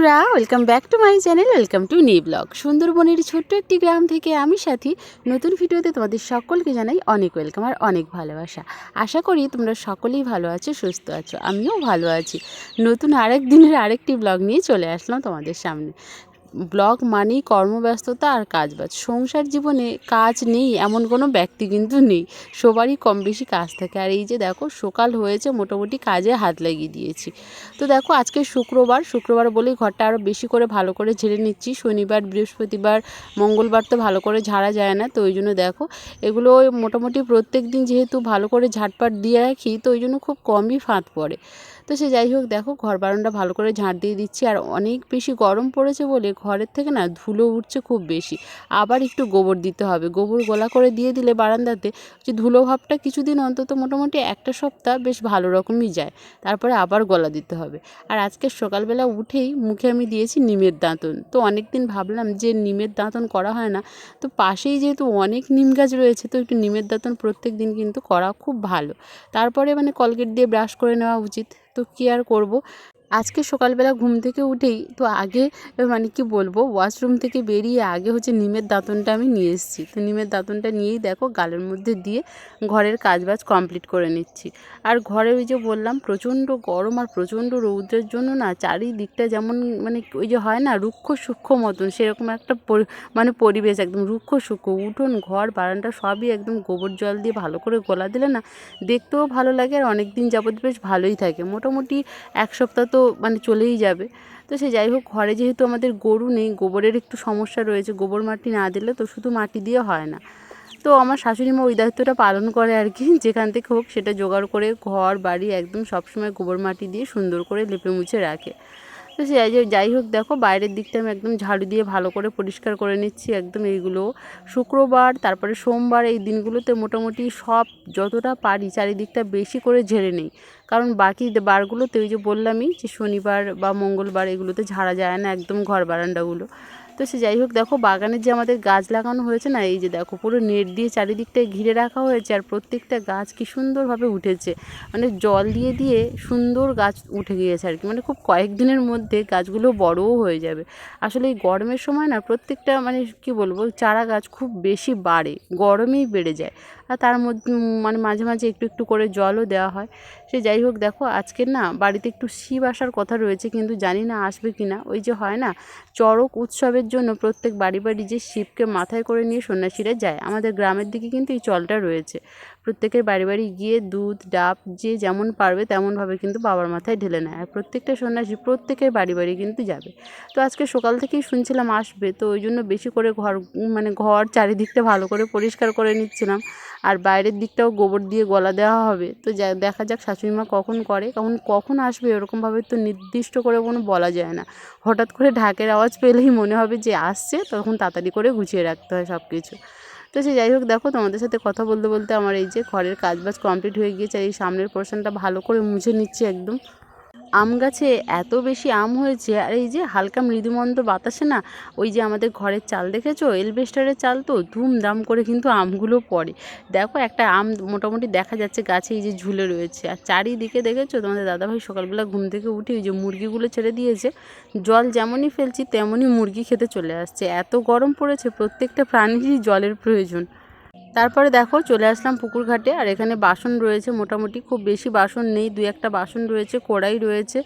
বন্ধুরা welcome back to my channel welcome to নি blog সুন্দরবনের ছোট্ট একটি গ্রাম থেকে আমি সাথী, নতুন ভিডিওতে তোমাদের সকলকে জানাই অনেক ওয়েলকাম আর অনেক ভালোবাসা। আশা করি তোমরা সকলেই ভালো আছো, সুস্থ আছো, আমিও ভালো আছি। নতুন আরেক দিনের আরেকটি ব্লগ নিয়ে চলে আসলাম তোমাদের সামনে। ব্লগ মানেই কর্মব্যস্ততা আর কাজবাজ। সংসার জীবনে কাজ নেই, এমন কোনো ব্যক্তি কিন্তু নেই। সবারই কম বেশি কাজ থাকে। আর এই যে দেখো, সকাল হয়েছে, মোটামুটি কাজে হাত লাগিয়ে দিয়েছি। তো দেখো, আজকে শুক্রবার শুক্রবার বলেই ঘরটা আরও বেশি করে ভালো করে ঝেড়ে নিচ্ছি। শনিবার, বৃহস্পতিবার, মঙ্গলবার তো ভালো করে ঝাড়া যায় না, তো ওই জন্য দেখো, এগুলো মোটামুটি প্রত্যেক দিন যেহেতু ভালো করে ঝাটপাট দিয়ে রাখি, তো ওই জন্য খুব কমই ফাঁদ পড়ে। তো সে যাই হোক, দেখো ঘর বারান্দা ভালো করে ঝাঁট দিয়ে দিচ্ছি। আর অনেক বেশি গরম পড়েছে বলে ঘরের থেকে না ধুলো উঠছে খুব বেশি। আবার একটু গোবর দিতে হবে। গোবর গোলা করে দিয়ে দিলে বারান্দাতে যে ধুলো ভাবটা কিছুদিন অন্তত মোটামুটি একটা সপ্তাহ বেশ ভালো রকমই যায়। তারপরে আবার গলা দিতে হবে। আর আজকে সকালবেলা উঠেই মুখে আমি দিয়েছি নিমের দাঁতন। তো অনেক দিন ভাবলাম যে নিমের দাঁতন করা হয় না। তো পাশেই যেহেতু অনেক নিম গাছ রয়েছে, তো একটু নিমের দাঁতন প্রত্যেক দিন কিন্তু করা খুব ভালো। তারপরে মানে কলগেট দিয়ে ব্রাশ করে নেওয়া উচিত। তো কী আর করব? আজকে সকালবেলা ঘুম থেকে উঠেই তো আগে মানে কি বলব ওয়াশরুম থেকে বেরিয়ে আগে হচ্ছে নিমের দাঁতনটা আমি নিয়ে এসেছি। তো নিমের দাঁতনটা নিয়েই দেখো গালের মধ্যে দিয়ে ঘরের কাজবাজ কমপ্লিট করে নিচ্ছি। আর ঘরে ওই যে বললাম, প্রচণ্ড গরম আর প্রচণ্ড রৌদ্রের জন্য না চারিদিকটা যেমন মানে ওই যে হয় না রুক্ষ সূক্ষ্ম মতন, সেরকম একটা মানে পরিবেশ একদম রুক্ষ সূক্ষ্ম, উঠোন, ঘর, বারান্দা সবই একদম গোবর জল দিয়ে ভালো করে গোলা দিলে না দেখতেও ভালো লাগে আর অনেক দিন যাবত বেশ ভালোই থাকে। মোটামুটি এক সপ্তাহ তো মানে চলেই যাবে। তো সে যাই হোক, ঘরে যেহেতু আমাদের গরু নেই, গোবরের একটু সমস্যা রয়েছে, গোবর মাটি না দিলে তো শুধু মাটি দিয়ে হয় না। তো আমার শাশুড়ি মা ওই দায়িত্বটা পালন করে আর কি, যেখান থেকে হোক সেটা জোগাড় করে ঘর, বাড়ি একদম সবসময় গোবর মাটি দিয়ে সুন্দর করে লেপে মুছে রাখে। তো সে যে যাই হোক, দেখো বাইরের দিকটা আমি একদম ঝাড়ু দিয়ে ভালো করে পরিষ্কার করে নিচ্ছি একদম এইগুলো। শুক্রবার, তারপরে সোমবার এই দিনগুলোতে মোটামুটি সব যতটা পারি চারিদিকটা বেশি করে ঝেড়ে নেই। কারণ বাকি বারগুলোতে ওই যে বললামই যে শনিবার বা মঙ্গলবার এগুলোতে ঝাড়া যায় না একদম ঘর বারান্দাগুলো। তো সে যাই হোক, দেখো বাগানে যে আমাদের গাছ লাগানো হয়েছে না, এই যে দেখো পুরো নেট দিয়ে চারিদিকটায় ঘিরে রাখা হয়েছে আর প্রত্যেকটা গাছ কি সুন্দরভাবে উঠেছে। মানে জল দিয়ে দিয়ে সুন্দর গাছ উঠে গিয়েছে আর কি। মানে খুব কয়েকদিনের মধ্যে গাছগুলো বড়ও হয়ে যাবে। আসলে এই গরমের সময় না, প্রত্যেকটা মানে কি বলব, চারা গাছ খুব বেশি বাড়ে, গরমেই বেড়ে যায়। আর তার মধ্যে মানে মাঝে মাঝে একটু একটু করে জলও দেওয়া হয়। সে যাই হোক, দেখো, আজকে না বাড়িতে একটু শিব আসার কথা রয়েছে, কিন্তু জানি না আসবে কি না ওই যে হয় না, চড়ক উৎসবের জন্য প্রত্যেক বাড়ি বাড়ি যে শিবকে মাথায় করে নিয়ে সন্ন্যাসীরা যায়। আমাদের গ্রামের দিকে কিন্তু এই চলটা রয়েছে। প্রত্যেকের বাড়ি বাড়ি গিয়ে দুধ, ডাব যে যেমন পারবে তেমনভাবে কিন্তু বাবার মাথায় ঢেলে নেয়। আর প্রত্যেকটা সন্ন্যাসী প্রত্যেকের বাড়ি বাড়ি কিন্তু যাবে। তো আজকে সকাল থেকেই শুনছিলাম আসবে, তো ওই জন্য বেশি করে ঘর মানে ঘর চারিদিকটা ভালো করে পরিষ্কার করে নিচ্ছিলাম। আর বাইরের দিকটাও গোবর দিয়ে গলা দেওয়া হবে। তো যা, দেখা যাক শাশুড়ি মা কখন করে। কখন কখন আসবে এরকমভাবে তো নির্দিষ্ট করে কোনো বলা যায় না। হঠাৎ করে ঢাকের আওয়াজ পেলেই মনে হবে যে আসছে, তখন তাড়াতাড়ি করে গুছিয়ে রাখতে হয় সব কিছু তো সে যাই হোক, দেখো তোমাদের সাথে কথা বলতে বলতে আমার এই যে ঘরের কাজবাজ কমপ্লিট হয়ে গিয়েছে এই সামনের পোর্শনটা ভালো করে মুছে নিচ্ছি একদম। আম গাছে এত বেশি আম হয়েছে, আর এই যে হালকা মৃদুমন্দ বাতাসে না, ওই যে আমাদের ঘরের চাল দেখেছ? এলবেস্টারের চাল তো ধুমধাম করে কিন্তু আমগুলো পড়ে। দেখো একটা আম মোটামুটি দেখা যাচ্ছে গাছে এই যে ঝুলে রয়েছে। আর চারিদিকে দেখেছ? তোমাদের দাদাভাই সকালবেলা ঘুম থেকে উঠে ওই যে মুরগিগুলো ছেড়ে দিয়েছে। জল যেমনই ফেলছি, তেমনই মুরগি খেতে চলে আসছে। এত গরম পড়েছে, প্রত্যেকটা প্রাণীরই জলের প্রয়োজন। তারপরে দেখো চলে আসলাম পুকুর ঘাটে আর এখানে বাসন রয়েছে মোটামুটি, খুব বেশি বাসন নেই, দুই একটা বাসন রয়েছে, কড়াই রয়েছে।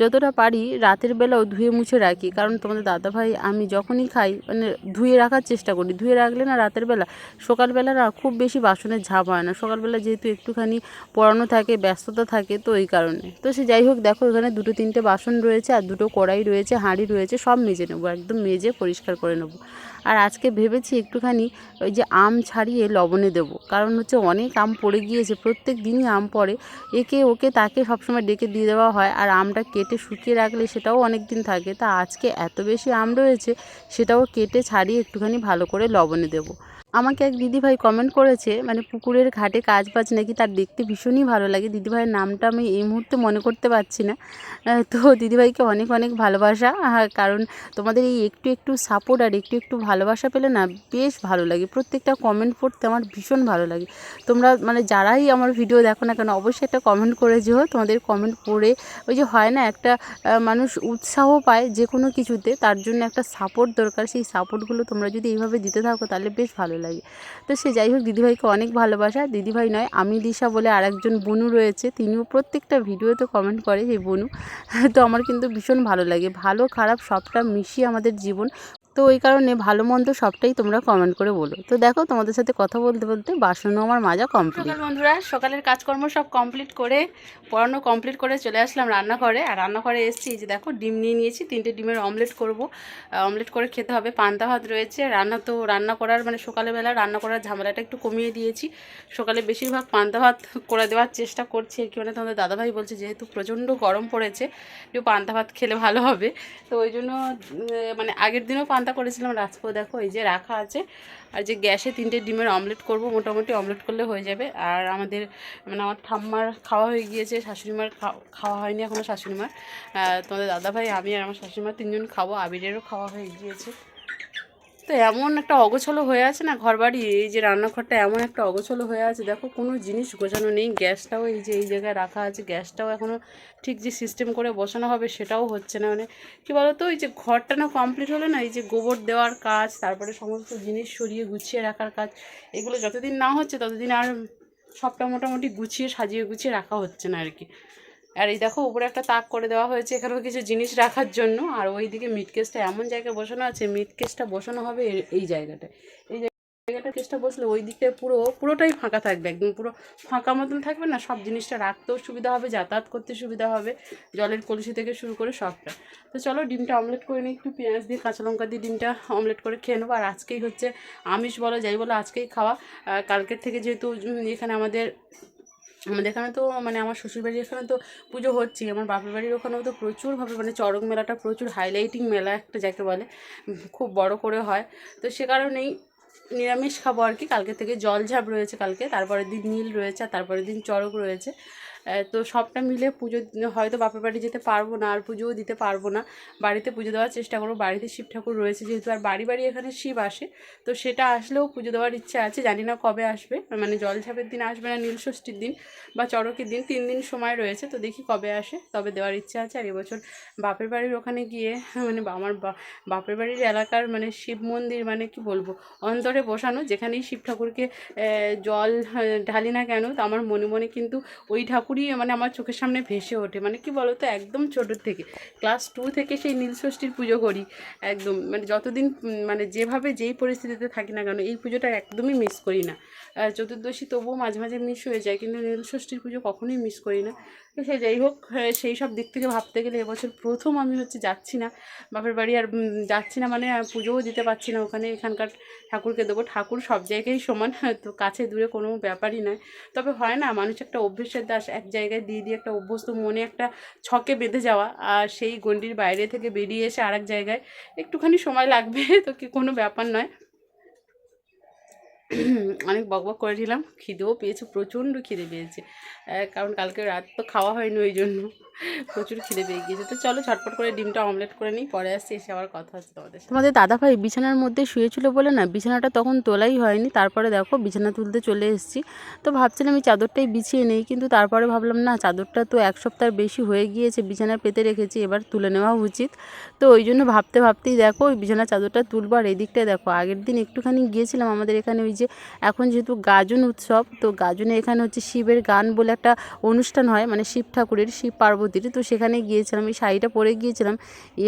যতটা পারি রাতের বেলাও ধুয়ে মুছে রাখি, কারণ তোমাদের দাদাভাই, আমি যখনই খাই মানে ধুয়ে রাখার চেষ্টা করি। ধুয়ে রাখলে না রাতের বেলা, সকালবেলা না খুব বেশি বাসনের ঝাপ হয় না। সকালবেলা যেহেতু একটুখানি পড়ানো থাকে, ব্যস্ততা থাকে, তো এই কারণে। তো সে যাই হোক, দেখো এখানে দুটো তিনটে বাসন রয়েছে, আর দুটো কড়াই রয়েছে, হাঁড়ি রয়েছে, সব মেজে নেব, একদম মেজে পরিষ্কার করে নেব। আর আজকে ভেবেছি একটুখানি ওই যে আম ছাড়িয়ে লবণে দেবো। কারণ হচ্ছে অনেক আম পড়ে গিয়েছে, প্রত্যেক দিনই আম পড়ে। একে ওকে তাকে সবসময় ডেকে দিয়ে দেওয়া হয় আর আমটা কেটে শুকিয়ে রাখলে সেটাও অনেক দিন থাকে। তা আজকে এত বেশি আম রয়েছে, সেটাও কেটে ছাড়িয়ে একটুখানি ভালো করে লবণে দেবো। আমাকে এক দিদিভাই কমেন্ট করেছে মানে পুকুরের ঘাটে কাজ বাজ নাকি তার দেখতে ভীষণই ভালো লাগে। দিদিভাইয়ের নামটা আমি এই মুহূর্তে মনে করতে পারছি না। তো দিদিভাইকে অনেক অনেক ভালোবাসা। কারণ তোমাদের এই একটু একটু সাপোর্ট আর একটু একটু ভালোবাসা পেলে না বেশ ভালো লাগে। প্রত্যেকটা কমেন্ট পড়তে আমার ভীষণ ভালো লাগে। তোমরা মানে যারাই আমার ভিডিও দেখো না কেন, অবশ্যই একটা কমেন্ট করে যেও। তোমাদের কমেন্ট পড়ে ওই যে হয় না একটা মানুষ উৎসাহ পায় যে কোনো কিছুতে, তার জন্য একটা সাপোর্ট দরকার। সেই সাপোর্টগুলো তোমরা যদি এইভাবে দিতে থাকো তাহলে বেশ ভালো লাগে। তো সে যাই হোক দিদিভাইকে অনেক ভালোবাসা। দিদিভাই নয়, আমি দিশা বলে আরেকজন বনু রয়েছে। তিনিও প্রত্যেকটা ভিডিওতে কমেন্ট করে সেই বনু। তো আমার কিন্তু ভীষণ ভালো লাগে। ভালো, খারাপ সবটা মিশিয়ে আমাদের জীবন তো ওই কারণে ভালো, মন্দ সবটাই তোমরা কমেন্ট করে বলো। তো দেখো তোমাদের সাথে কথা বলতে বলতে বাসনও আমার মাজা কমপ্লিট বন্ধুরা, সকালের কাজকর্ম সব কমপ্লিট করে, পড়ানো কমপ্লিট করে চলে আসলাম রান্নাঘরে। আর রান্নাঘরে এসেছি যে দেখো ডিম নিয়ে নিয়েছি, তিনটে ডিমের অমলেট করব। অমলেট করে খেতে হবে, পান্তা ভাত রয়েছে। রান্না তো, রান্না করার মানে সকালবেলা রান্না করার ঝামেলাটা একটু কমিয়ে দিয়েছি। সকালে বেশিরভাগ পান্তা ভাত করে দেওয়ার চেষ্টা করছি। আর কি মানে তোমাদের দাদাভাই বলছে, যেহেতু প্রচণ্ড গরম পড়েছে পান্তা ভাত খেলে ভালো হবে। তো ওই জন্য মানে আগের দিনও পান্তা করেছিলাম রাজপো দেখো, এই যে রাখা আছে। আর যে গ্যাসে তিনটে ডিমের অমলেট করব, মোটামুটি অমলেট করলে হয়ে যাবে। আর আমাদের মানে আমার ঠাম্মার খাওয়া হয়ে গিয়েছে, শাশুড়িমার খাওয়া- হয়নি এখনও শাশুড়িমার। তোমাদের দাদাভাই, আমি আর আমার শাশুড়িমার তিনজন খাব, আবিরেরও খাওয়া হয়ে গিয়েছে। তো এমন একটা অগোছলো হয়ে আছে না ঘরবাড়ি, এই যে রান্নাঘরটা এমন একটা অগোছলো হয়ে আছে। দেখো কোনো জিনিস গোছানো নেই, গ্যাসটাও এই যে এই জায়গায় রাখা আছে, গ্যাসটাও এখনও ঠিক যে সিস্টেম করে বসানো হবে সেটাও হচ্ছে না। মানে কী বলো তো এই যে ঘরটা না কমপ্লিট হলে না, এই যে গোবর দেওয়ার কাজ, তারপরে সমস্ত জিনিস সরিয়ে গুছিয়ে রাখার কাজ, এগুলো যতদিন না হচ্ছে ততদিন আর সবটা মোটামুটি গুছিয়ে সাজিয়ে গুছিয়ে রাখা হচ্ছে না আর কি। আর এই দেখো, উপরে একটা তাক করে দেওয়া হয়েছে, এখানেও কিছু জিনিস রাখার জন্য। আর ওইদিকে মিট কেসটা এমন জায়গায় বসানো আছে মিট কেসটা বসানো হবে এই জায়গাটায়। এই জায়গাটা কেসটা বসলে ওই দিকটা পুরো পুরোটাই ফাঁকা থাকবে, একদম পুরো ফাঁকা মতন থাকবে না, সব জিনিসটা রাখতেও সুবিধা হবে, যাতায়াত করতে সুবিধা হবে, জলের কলসি থেকে শুরু করে সবটা। তো চলো, ডিমটা অমলেট করে নিই, একটু পেঁয়াজ দিয়ে, কাঁচা লঙ্কা দিয়ে ডিমটা অমলেট করে খেয়ে নেব। আর আজকেই হচ্ছে আমিষ বলো, যাই বলো, আজকেই খাওয়া। কালকের থেকে যেহেতু এখানে আমাদের আমাদের এখানে তো মানে আমার শ্বশুরবাড়ির এখানে তো পুজো হচ্ছে আমার বাপের বাড়ির ওখানেও তো প্রচুরভাবে মানে চরক মেলাটা প্রচুর হাইলাইটিং মেলা একটা যাকে বলে, খুব বড় করে হয়। তো সে কারণেই নিরামিষ খাব আর কি। কালকে থেকে জল ঝাপ রয়েছে কালকে, তারপরের দিন নীল রয়েছে, আর তারপরের দিন চরক রয়েছে। তো সবটা মিলে পুজো হয়তো বাপের বাড়ি যেতে পারব না, আর পুজোও দিতে পারব না। বাড়িতে পুজো দেওয়ার চেষ্টা করব। বাড়িতে শিব ঠাকুর রয়েছে যেহেতু, আর বাড়ি বাড়ি এখানে শিব আসে। তো সেটা আসলেও পুজো দেওয়ার ইচ্ছা আছে, জানি না কবে আসবে। মানে জল ঝাপের দিন আসবে না, নীল ষষ্ঠীর দিন বা চড়কের দিন, তিন দিন সময় রয়েছে। তো দেখি কবে আসে, তবে দেওয়ার ইচ্ছা আছে। আর এবছর বাপের বাড়ির ওখানে গিয়ে মানে আমার বাপের বাড়ির এলাকার মানে শিব মন্দির মানে কি বলব, অন্তরে বসানো, যেখানেই শিব ঠাকুরকে জল ঢালি না কেন, তো আমার মনে মনে কিন্তু ওই ঠাকুরই মানে আমার চোখের সামনে ভেসে ওঠে। মানে কি বলতো, একদম ছোটোর থেকে। ক্লাস টু থেকে সেই নীলষষ্ঠীর পুজো করি, একদম। মানে যতদিন মানে যেভাবে যেই পরিস্থিতিতে থাকি না কেন, এই পুজোটা একদমই মিস করি না। চতুর্দশী তবুও মাঝে মাঝে মিস হয়ে যায়, কিন্তু নীলষষ্ঠীর পুজো কখনোই মিস করি না। তো সে যাই হোক সেই সব দিক থেকে ভাবতে গেলে এবছর প্রথম আমি হচ্ছে যাচ্ছি না। বাপের বাড়ি আর যাচ্ছি না মানে পুজোও দিতে পারছি না ওখানে। এখানকার ঠাকুরকে দেবো। ঠাকুর সব জায়গায় সমান, তো কাছে দূরে কোনো ব্যাপারই নয়। তবে হয় না, মানুষ একটা অভ্যেসের দাস, এক জায়গায় দিয়ে দিয়ে একটা অভ্যস্ত মনে একটা ছকে বেঁধে যাওয়া আর সেই গণ্ডির বাইরে থেকে বেরিয়ে এসে আরেক জায়গায় একটুখানি সময় লাগবে। তো কি কোনো ব্যাপার নয়। অনেক বকবক করেছিলাম, খিদেও পেয়েছে, প্রচণ্ড খিদে পেয়েছে। কারণ কালকে রাত তো খাওয়া হয়নি ওই জন্য। প্রচুর খিদে পেয়ে গিয়েছে। তো চলো ছটপট করে ডিমটা অমলেট করে নিই, পরে আসছি, এসে আবার কথা হচ্ছে তোমাদের। তোমাদের দাদাভাই বিছানার মধ্যে শুয়েছিল বলে না? বিছানাটা তখন তোলাই হয়নি, তারপরে দেখো বিছানা তুলতে চলে এসেছি। তো ভাবছিলাম এই চাদরটাই বিছিয়ে নেই, কিন্তু তারপরে ভাবলাম না, চাদরটা তো এক সপ্তাহ বেশি হয়ে গিয়েছে, বিছানা পেতে রেখেছি, এবার তুলে নেওয়া উচিত। তো ওই জন্য ভাবতে ভাবতেই দেখো, ওই বিছানার চাদরটা তুলবো আর এই দিকটায় দেখো, আগের দিন একটুখানি গিয়েছিলাম আমাদের এখানে ওই যে, এখন যেহেতু গাজন উৎসব, তো গাজনে এখানে হচ্ছে শিবের গান বলে একটা অনুষ্ঠান হয় মানে শিব ঠাকুরের, শিব পার্বতীর তো সেখানে গিয়েছিলাম, এই শাড়িটা পরে গিয়েছিলাম।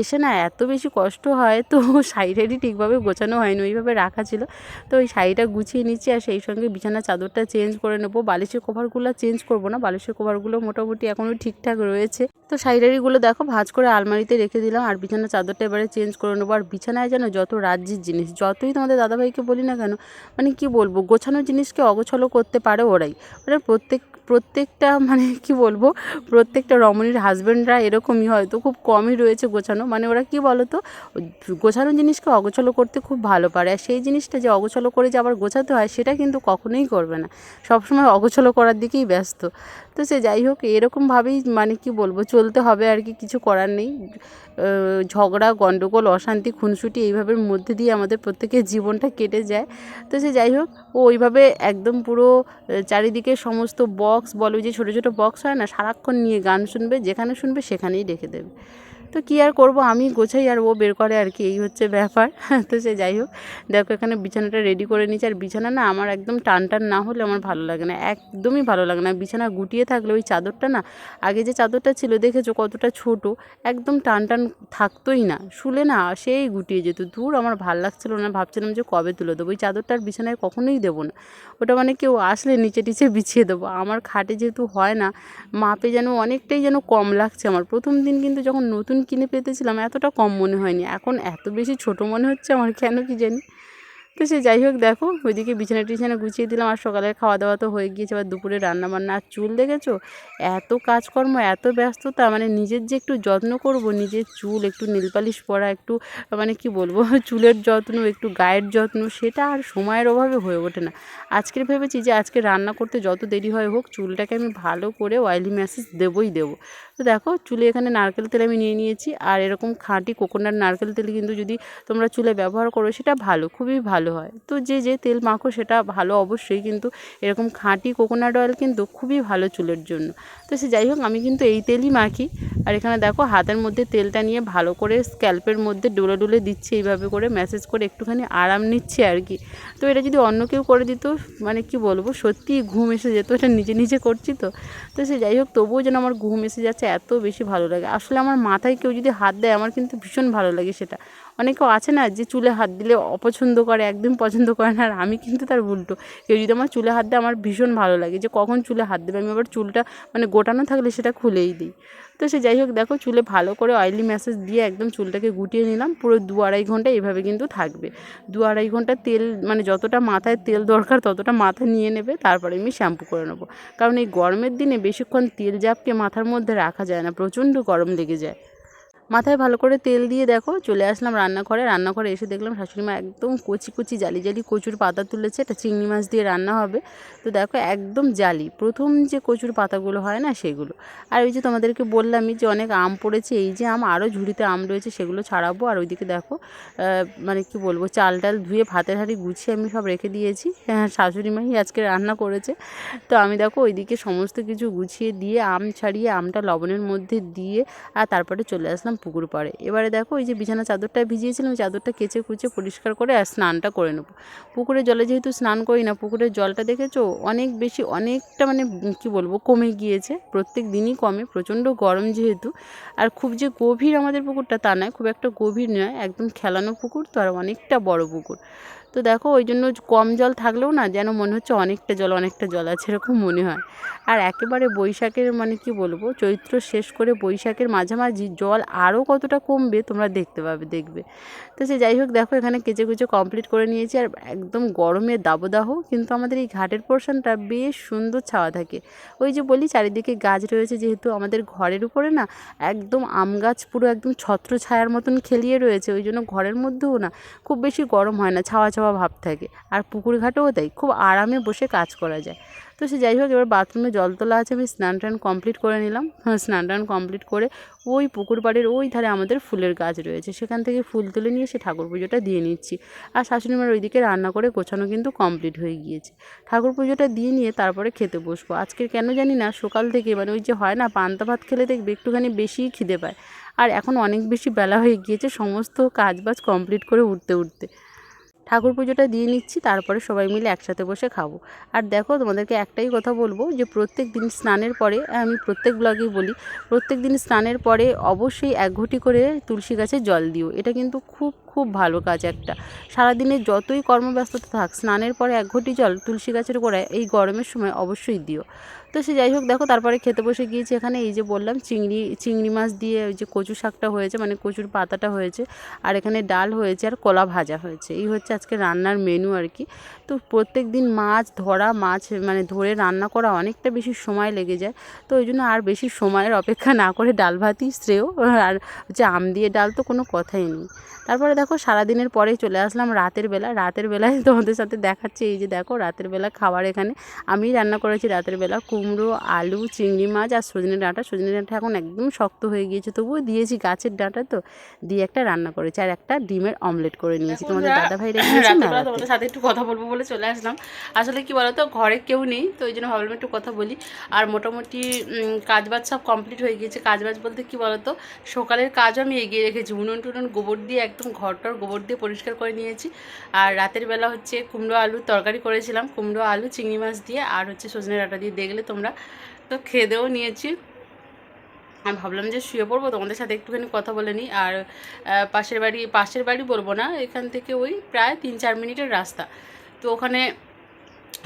এসে না এত বেশি কষ্ট হয়, তো শাড়িটারই ঠিকভাবে গোছানো হয়নি, ওইভাবে রাখা ছিল। তো ওই শাড়িটা গুছিয়ে নিচ্ছি আর সেই সঙ্গে বিছানার চাদরটা চেঞ্জ করে নেব। বালিশের কভারগুলো চেঞ্জ করব না, বালিশের কভারগুলো মোটামুটি এখনও ঠিকঠাক রয়েছে। তো শাড়িটারিগুলো দেখো, ভাঁজ করে আলমারিতে রেখে দিলাম আর বিছানার চাদরটা এবারে চেঞ্জ করে নেব। আর বিছানায় যেন যত রাজ্যের জিনিস, যতই তোমাদের দাদাভাইকে বলি না কেন মানে কি বলব, গোছানো জিনিসকে অগোছালো করতে পারে ওরাই। মানে প্রত্যেক প্রত্যেকটা মানে কি বলব, প্রত্যেকটা রমণীর হাজব্যান্ডরা এরকমই হয়তো খুব কমই রয়েছে গোছানো। মানে ওরা কি বলো তো গোছানো জিনিসকে অগোছালো করতে খুব ভালো পারে। আর সেই জিনিসটা যে অগোছালো করে যে আবার গোছাতে হয়, সেটা কিন্তু কখনোই করবে না। সবসময় অগোছালো করার দিকেই ব্যস্ত। তো সে যাই হোক, এরকমভাবেই মানে কি বলব, চলতে হবে আর কি, কিছু করার নেই। ঝগড়া গণ্ডগোল অশান্তি, খুনসুটি এইভাবে মধ্যে দিয়ে আমাদের প্রত্যেকের জীবনটা কেটে যায়। তো সে যাই হোক, ও ওইভাবে একদম পুরো চারিদিকে সমস্ত বক্স বলো যে ছোটো ছোটো বক্স হয় না, সারাক্ষণ নিয়ে গান শুনবে, যেখানে শুনবে সেখানেই রেখে দেবে। তো কী আর করব? আমি গোছাই আর ও বের করে আর কি, এই হচ্ছে ব্যাপার। তো সে যাই হোক, দেখো এখানে বিছানাটা রেডি করে নিয়েছি। আর বিছানা না আমার একদম টান টান না হলে আমার ভালো লাগে না, একদমই ভালো লাগে না। বিছানা গুটিয়ে থাকলে ওই চাদরটা না, আগে যে চাদরটা ছিল দেখেছ কতটা ছোট, একদম টান টান থাকতোই না। শুলে না সেই গুটিয়ে যেত। দূর আমার ভালো লাগছিল না, ভাবছিলাম যে কবে তুলে দেবো। ওই চাদরটা আর বিছানায় কখনোই দেবো না। ওটা মানে কেউ আসলে নিচে টিচে বিছিয়ে দেবো। আমার খাটে যেহেতু হয় না, মাপে যেন অনেকটাই যেন কম লাগছে আমার। প্রথম দিন কিন্তু যখন নতুন কিনে পেতেছিলাম, এতটা কম মনে হয়নি। এখন এত বেশি ছোট মনে হচ্ছে আমার, কেন কি জানি? তো সে যাই হোক, দেখো, ওইদিকে বিছানা টিছানা গুছিয়ে দিলাম, আর সকালের খাওয়া দাওয়া তো হয়ে গিয়েছে। আবার দুপুরে রান্না বান্না আর চুল দেখেছ? এত কাজকর্ম, এত ব্যস্ততা মানে নিজের যে একটু যত্ন করব, নিজের চুল, একটু নীলপালিশ পরা, একটু মানে কি বলব, চুলের যত্ন, একটু গায়ের যত্ন, সেটা আর সময়ের অভাবে হয়ে ওঠে না। আজকের ভেবেছি যে আজকে রান্না করতে যত দেরি হয় হোক, চুলটাকে আমি ভালো করে অয়েলি ম্যাসেজ দেবই দেবো। তো দেখো, চুলে এখানে নারকেল তেল আমি নিয়ে নিয়েছি, আর এরকম খাঁটি কোকোনাট নারকেল তেল কিন্তু যদি তোমরা চুলে ব্যবহার করো, সেটা ভালো, খুবই ভালো। হয়। তো যে যে তেল মাখো সেটা ভালো অবশ্যই, কিন্তু এরকম খাঁটি কোকোনাট অয়েল কিন্তু খুবই ভালো চুলের জন্য। তো সে যাই হোক, আমি কিন্তু এই তেলই মাখি। আর এখানে দেখো, হাতের মধ্যে তেলটা নিয়ে ভালো করে স্ক্যাল্পের মধ্যে ডলে ডলে দিচ্ছি, এইভাবে করে ম্যাসেজ করে একটুখানি আরাম নিচ্ছে আর কি। তো এটা যদি অন্য কেউ করে দিত মানে কি বলব, সত্যিই ঘুম এসে যেত, এটা নিজে নিজে করছি তো। তো সে যাই হোক, তবুও যেন আমার ঘুম এসে যাচ্ছে, এত বেশি ভালো লাগে। আসলে আমার মাথায় কেউ যদি হাত দেয়, আমার কিন্তু ভীষণ ভালো লাগে সেটা। অনেকেও আছে না যে চুলে হাত দিলে অপছন্দ করে একদম পছন্দ করে না। আর আমি কিন্তু তার উল্টো। কেউ যদি আমার চুলে হাত দেয়, আমার ভীষণ ভালো লাগে। যে কখন চুলে হাত দেবে? আমি আবার চুলটা মানে গোটানো থাকলে সেটা খুলেই দিই। তো সে যাই হোক, দেখো চুলে ভালো করে অয়েলি ম্যাসেজ দিয়ে একদম চুলটাকে গুটিয়ে নিলাম। পুরো দু আড়াই ঘণ্টা এভাবে কিন্তু থাকবে। দু আড়াই ঘণ্টা তেল মানে যতটা মাথায় তেল দরকার, ততটা মাথা নিয়ে নেবে। তারপরে আমি শ্যাম্পু করে নেব। কারণ এই গরমের দিনে বেশিক্ষণ তেল জাপকে মাথার মধ্যে রাখা যায় না। প্রচণ্ড গরম লেগে যায়। মাথায় ভালো করে তেল দিয়ে দেখো, চলে আসলাম রান্নাঘরে। রান্নাঘরে এসে দেখলাম শাশুড়ি মা একদম কচি কচি জালি জালি কচুর পাতা তুলেছে। এটা চিংড়ি মাছ দিয়ে রান্না হবে। তো দেখো একদম জালি। প্রথম যে কচুর পাতাগুলো হয় না সেগুলো। আর ওই যে তোমাদেরকে বললামই যে অনেক আম পড়েছে, এই যে আম আরও ঝুড়িতে আম রয়েছে সেগুলো ছাড়াবো। আর ওইদিকে দেখো মানে কি বলব, চাল টাল ধুয়ে ভাতের হাঁড়ি গুছিয়ে আমি সব রেখে দিয়েছি। হ্যাঁ শাশুড়ি মাই আজকে রান্না করেছে। তো আমি দেখো ওইদিকে সমস্ত কিছু গুছিয়ে দিয়ে, আম ছাড়িয়ে, আমটা লবণের মধ্যে দিয়ে, আর তারপরে চলে আসলাম পুকুর পাড়ে। এবারে দেখো, এই যে বিছানা চাদরটা ভিজিয়েছিলাম, চাদরটা কেচে কুচে পরিষ্কার করে আর স্নানটা করে নেব। পুকুরের জলে যেহেতু স্নান করি না, পুকুরের জলটা দেখেছ? অনেক বেশি, অনেকটা মানে কি বলব, কমে গিয়েছে। প্রত্যেক দিনই কমে, প্রচণ্ড গরম যেহেতু। আর খুব যে গভীর আমাদের পুকুরটা তা নয়, খুব একটা গভীর নয়, একদম খেলানো পুকুর, তো আর অনেকটা বড় পুকুর। তো দেখো ওই জন্য কম জল থাকলেও না যেন মনে হচ্ছে অনেকটা জল অনেকটা জল আছে এরকম মনে হয়। আর একেবারে বৈশাখের মানে কি বলব, চৈত্র শেষ করে বৈশাখের মাঝামাঝি জল আরও কতটা কমবে তোমরা দেখতে পাবে, দেখবে। তো সে যাই হোক, দেখো এখানে কেচে কুচে কমপ্লিট করে নিয়েছি আর একদম গরমের দাবদাহ, কিন্তু আমাদের এই ঘাটের পোর্শনটা বেশ সুন্দর ছাওয়া থাকে। ওই যে বলি চারিদিকে গাছ রয়েছে যেহেতু আমাদের ঘরের উপরে না, একদম আম গাছ পুরো একদম ছত্র ছায়ার মতন খেলিয়ে রয়েছে, ওই জন্য ঘরের মধ্যেও না খুব বেশি গরম হয় না ছাওয়া ভাব থাকে। আর পুকুর ঘাটেও তাই, খুব আরামে বসে কাজ করা যায়। তো সে যাই হোক, এবার বাথরুমে জল তোলা আছে, আমি স্নান টান কমপ্লিট করে নিলাম। হ্যাঁ স্নান টান কমপ্লিট করে ওই পুকুর পাড়ের ওই ধারে আমাদের ফুলের গাছ রয়েছে। সেখান থেকে ফুল তুলে নিয়ে সে ঠাকুর পুজোটা দিয়ে নিচ্ছি। আর শাশুড়ি মার ওইদিকে রান্না করে গোছানো কিন্তু কমপ্লিট হয়ে গিয়েছে। ঠাকুর পুজোটা দিয়ে নিয়ে তারপরে খেতে বসবো। আজকে কেন জানি না, সকাল থেকে মানে ওই যে হয় না, পান্তা ভাত খেলে দেখবে একটুখানি বেশিই খিদে পায়। আর এখন অনেক বেশি বেলা হয়ে গিয়েছে, সমস্ত কাজ বাজ কমপ্লিট করে উঠতে উঠতে। ঠাকুর পুজোটা দিয়ে নিচ্ছি, তারপরে সবাই মিলে একসাথে বসে খাব। আর দেখো, তোমাদেরকে একটাই কথা বলব যে প্রত্যেক দিন স্নানের পরে, আমি প্রত্যেক ব্লগেই বলি, প্রত্যেক দিন স্নানের পরে অবশ্যই এক ঘটি করে তুলসী গাছে জল দিও। এটা কিন্তু খুব খুব ভালো কাজ একটা। সারাদিনে যতই কর্মব্যস্ততা থাক, স্নানের পরে এক ঘটি জল তুলসী গাছের গোড়ায় এই গরমের সময় অবশ্যই দিও। তো সে যাই হোক, দেখো তারপরে খেতে বসে গিয়েছি এখানে। এই যে বললাম, চিংড়ি চিংড়ি মাছ দিয়ে ওই যে কচু শাকটা হয়েছে মানে কচুর পাতাটা হয়েছে, আর এখানে ডাল হয়েছে আর কলা ভাজা হয়েছে। এই হচ্ছে আজকে রান্নার মেনু আর কি। তো প্রত্যেক দিন মাছ ধরা, মাছ মানে ধরে রান্না করা অনেকটা বেশি সময় লেগে যায়। তো ওই জন্য আর বেশি সময়ের অপেক্ষা না করে ডাল ভাতই শ্রেয়। আর হচ্ছে আম দিয়ে ডাল তো কোনো কথাই নেই। তারপরে দেখো সারাদিনের পরেই চলে আসলাম রাতের বেলা। রাতের বেলায় তোমাদের সাথে দেখাচ্ছি, এই যে দেখো রাতের বেলা খাবার এখানে। আমি রান্না করেছি রাতের বেলা কুমড়ো আলু চিংড়ি মাছ আর সজনে ডাঁটা। সজনে ডাঁটা এখন একদম শক্ত হয়ে গিয়েছে তবুও দিয়েছি গাছের ডাঁটা তো। দিয়ে একটা রান্না করেছি আর একটা ডিমের অমলেট করে নিয়েছি। তোমাদের দাদা ভাই তোমাদের সাথে একটু কথা বলব বলে চলে আসলাম। আসলে কি বলতো ঘরে কেউ নেই তো ওই জন্য ভাবলাম একটু কথা বলি। আর মোটামুটি কাজবাজ সব কমপ্লিট হয়ে গিয়েছে। কাজবাজ বলতে কি বলতো সকালের কাজও আমি এগিয়ে রেখেছি। উনুন টুনুন গোবর দিয়ে একদম ঘরটর গোবর দিয়ে পরিষ্কার করে নিয়েছি। আর রাতের বেলা হচ্ছে কুমড়ো আলুর তরকারি করেছিলাম। কুমড়ো আলু চিংড়ি মাছ দিয়ে আর হচ্ছে সজনে ডাঁটা দিয়ে। দেখলে তোমরা। তো খেদেও নিয়েছি। আমি ভাবলাম যে শুয়ে পড়ব, তোমাদের সাথে একটুখানি কথা বলে নিই। আর পাশের বাড়ি পাশের বাড়ি বলব না, এখান থেকে ওই প্রায় তিন চার মিনিটের রাস্তা। তো ওখানে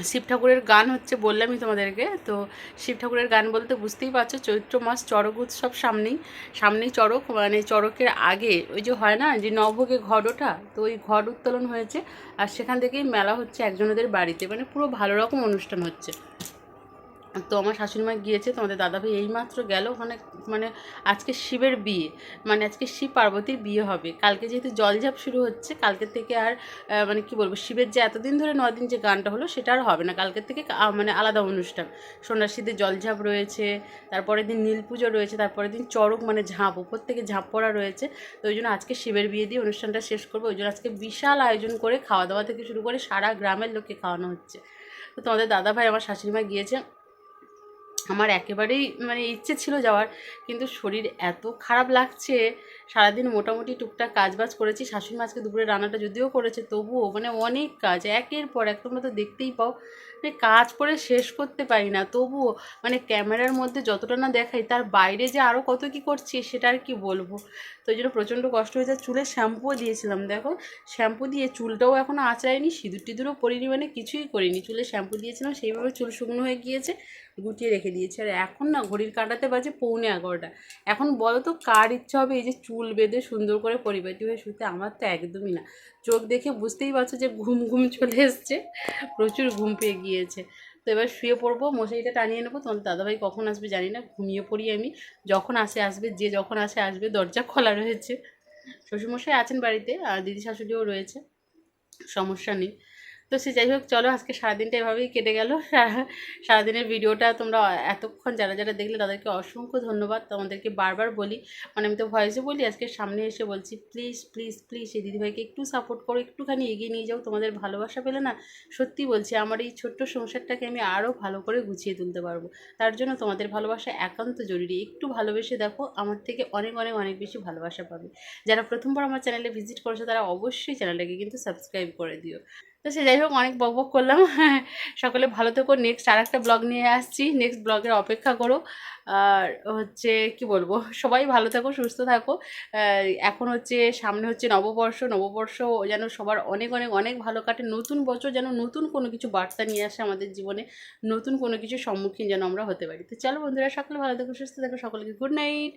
শিব ঠাকুরের গান হচ্ছে বললামই তোমাদেরকে। তো শিব ঠাকুরের গান বলতে বুঝতেই পারছ, চৈত্র মাস, চড়ক উৎসব সামনেই সামনেই চড়ক মানে চড়কের আগে, ওই যে হয় না, যে নবভোগে ঘট ওঠা, তো ওই ঘট উত্তোলন হয়েছে। আর সেখান থেকেই মেলা হচ্ছে একজনদের বাড়িতে মানে পুরো ভালো রকম অনুষ্ঠান হচ্ছে। তো আমার শাশুড়িমা গিয়েছে তোমাদের দাদাভাই এইমাত্র গেল, ওখানে মানে আজকে শিবের বিয়ে মানে আজকে শিব পার্বতীর বিয়ে হবে। কালকে যেহেতু জলঝাপ শুরু হচ্ছে কালকের থেকে আর মানে কি বলব, শিবের যে এতদিন ধরে দিন যে গানটা হলো, সেটা আর হবে না। কালকের থেকে মানে আলাদা অনুষ্ঠান। সন্ন্যাসীদের জলঝাপ রয়েছে, তারপরের দিন নীল পুজো রয়েছে, তারপরের দিন চড়ক মানে ঝাঁপ উপর থেকে ঝাঁপ পড়া রয়েছে। তো ওই জন্য আজকে শিবের বিয়ে দিয়ে অনুষ্ঠানটা শেষ করব। ওই জন্য আজকে বিশাল আয়োজন করে, খাওয়া দাওয়া থেকে শুরু করে সারা গ্রামের লোককে খাওয়ানো হচ্ছে। তো তোমাদের দাদাভাই, আমার শাশুড়িমা গিয়েছে। আমার একেবারেই মানে ইচ্ছে ছিল যাওয়ার, কিন্তু শরীর এত খারাপ লাগছে, সারাদিন মোটামুটি টুকটাক কাজ বাজ করেছি, শাশুড়ি মাছকে দুপুরে রান্নাটা যদিও করেছে, তবুও মানে অনেক কাজ, একের পর এক, তোমরা তো দেখতেই পাও মানে কাজ করে শেষ করতে পারি না, তবুও মানে ক্যামেরার মধ্যে যতটা না দেখাই, তার বাইরে যে আরও কত কী করছি সেটা আর কি বলব, তো ওই জন্য প্রচণ্ড কষ্ট হয়েছে চুলে শ্যাম্পুও দিয়েছিলাম, দেখো, শ্যাম্পু দিয়ে চুলটাও এখনও আঁচড়াইনি সিঁদুর টিঁদুরও পরিনি মানে কিছুই করিনি, চুলে শ্যাম্পু দিয়েছিলাম, সেইভাবে চুল শুকনো হয়ে গিয়েছে গুটিয়ে রেখে দিয়েছি। আর এখন না ঘড়ির কাটাতে বাজে পৌনে এগারোটা। এখন বলো তো কার ইচ্ছা হবে এই যে চুল বেঁধে সুন্দর করে পরিপাটি হয়ে শুতে? আমার তো একদমই না। চোখ দেখে বুঝতেই পারছ যে ঘুম ঘুম চলে এসছে। প্রচুর ঘুম পেয়ে গিয়েছে। তো এবার শুয়ে পড়ব, মশারিটা টানিয়ে নেব। তোমার দাদাভাই কখন আসবে জানি না, ঘুমিয়ে পড়ি আমি। যখন আসে আসবে, যে যখন আসে আসবে, দরজা খোলা রয়েছে। শ্বশুরমশাই আছেন বাড়িতে, আর দিদি শাশুড়িও রয়েছে। সমস্যা নেই। তো সে যাই হোক, চলো আজকে সারাদিনটা এভাবেই কেটে গেল। সারা- সারাদিনের ভিডিওটা তোমরা এতক্ষণ যারা যারা দেখলে তাদেরকে অসংখ্য ধন্যবাদ। তোমাদেরকে বারবার বলি মানে আমি তো ভয়েসে বলি, আজকে সামনে এসে বলছি, প্লিজ প্লিজ প্লিজ, এই দিদিভাইকে একটু সাপোর্ট করো, একটুখানি এগিয়ে নিয়ে যাও। তোমাদের ভালোবাসা পেলে না, সত্যি বলছি আমার এই ছোট্ট সংসারটাকে আমি আরও ভালো করে গুছিয়ে তুলতে পারব। তার জন্য তোমাদের ভালোবাসা একান্ত জরুরি। একটু ভালোবেসে দেখো, আমার থেকে অনেক অনেক অনেক বেশি ভালোবাসা পাবে। যারা প্রথমবার আমার চ্যানেলে ভিজিট করেছ, তারা অবশ্যই চ্যানেলটাকে কিন্তু সাবস্ক্রাইব করে দিও। তো সে যাই হোক, অনেক বক বক করলাম। সকলে ভালো থেকো। নেক্সট আর একটা ব্লগ নিয়ে আসছি। নেক্সট ব্লগের অপেক্ষা করো। আর হচ্ছে, কি বলব? সবাই ভালো থাকো, সুস্থ থাকো। এখন হচ্ছে, সামনে হচ্ছে নববর্ষ। নববর্ষ যেন সবার অনেক অনেক অনেক ভালো কাটে। নতুন বছর যেন নতুন কোনো কিছু বার্তা নিয়ে আসে আমাদের জীবনে। নতুন কোনো কিছু সম্মুখীন যেন আমরা হতে পারি। তো চলো বন্ধুরা, সকলে ভালো থাকো, সুস্থ থাকো। সকলকে গুড নাইট